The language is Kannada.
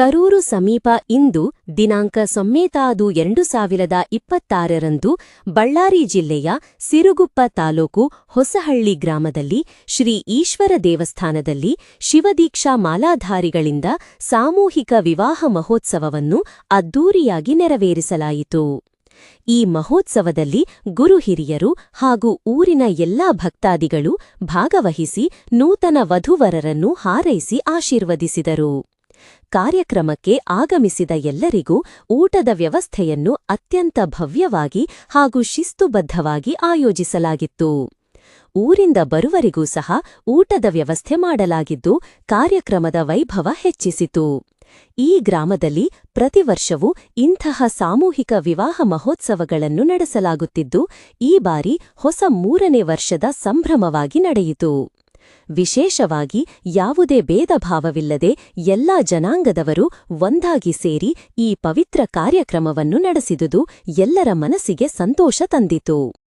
ಕರೂರು ಸಮೀಪ ಇಂದು ದಿನಾಂಕ ಸೊಮ್ಮೇತಾದು ಎರಡು ಸಾವಿರದ ಇಪ್ಪತ್ತಾರರಂದು ಬಳ್ಳಾರಿ ಜಿಲ್ಲೆಯ ಸಿರುಗುಪ್ಪ ತಾಲೂಕು ಹೊಸಹಳ್ಳಿ ಗ್ರಾಮದಲ್ಲಿ ಶ್ರೀ ಈಶ್ವರ ದೇವಸ್ಥಾನದಲ್ಲಿ ಶಿವದೀಕ್ಷಾ ಮಾಲಾಧಾರಿಗಳಿಂದ ಸಾಮೂಹಿಕ ವಿವಾಹ ಮಹೋತ್ಸವವನ್ನು ಅದ್ದೂರಿಯಾಗಿ ನೆರವೇರಿಸಲಾಯಿತು. ಈ ಮಹೋತ್ಸವದಲ್ಲಿ ಗುರು ಹಿರಿಯರು ಹಾಗೂ ಊರಿನ ಎಲ್ಲಾ ಭಕ್ತಾದಿಗಳು ಭಾಗವಹಿಸಿ ನೂತನ ವಧುವರರನ್ನು ಹಾರೈಸಿ ಆಶೀರ್ವದಿಸಿದರು. ಕಾರ್ಯಕ್ರಮಕ್ಕೆ ಆಗಮಿಸಿದ ಎಲ್ಲರಿಗೂ ಊಟದ ವ್ಯವಸ್ಥೆಯನ್ನು ಅತ್ಯಂತ ಭವ್ಯವಾಗಿ ಹಾಗೂ ಶಿಸ್ತುಬದ್ಧವಾಗಿ ಆಯೋಜಿಸಲಾಗಿತ್ತು. ಊರಿಂದ ಬರುವರಿಗೂ ಸಹ ಊಟದ ವ್ಯವಸ್ಥೆ ಮಾಡಲಾಗಿದ್ದು ಕಾರ್ಯಕ್ರಮದ ವೈಭವ ಹೆಚ್ಚಿಸಿತು. ಈ ಗ್ರಾಮದಲ್ಲಿ ಪ್ರತಿವರ್ಷವೂ ಇಂತಹ ಸಾಮೂಹಿಕ ವಿವಾಹ ಮಹೋತ್ಸವಗಳನ್ನು ನಡೆಸಲಾಗುತ್ತಿದ್ದು, ಈ ಬಾರಿ ಹೊಸ ಮೂರನೇ ವರ್ಷದ ಸಂಭ್ರಮವಾಗಿ ನಡೆಯಿತು. ವಿಶೇಷವಾಗಿ ಯಾವುದೇ ಭೇದಭಾವವಿಲ್ಲದೆ ಎಲ್ಲಾ ಜನಾಂಗದವರು ಒಂದಾಗಿ ಸೇರಿ ಈ ಪವಿತ್ರ ಕಾರ್ಯಕ್ರಮವನ್ನು ನಡೆಸಿದುದು ಎಲ್ಲರ ಮನಸ್ಸಿಗೆ ಸಂತೋಷ ತಂದಿತು.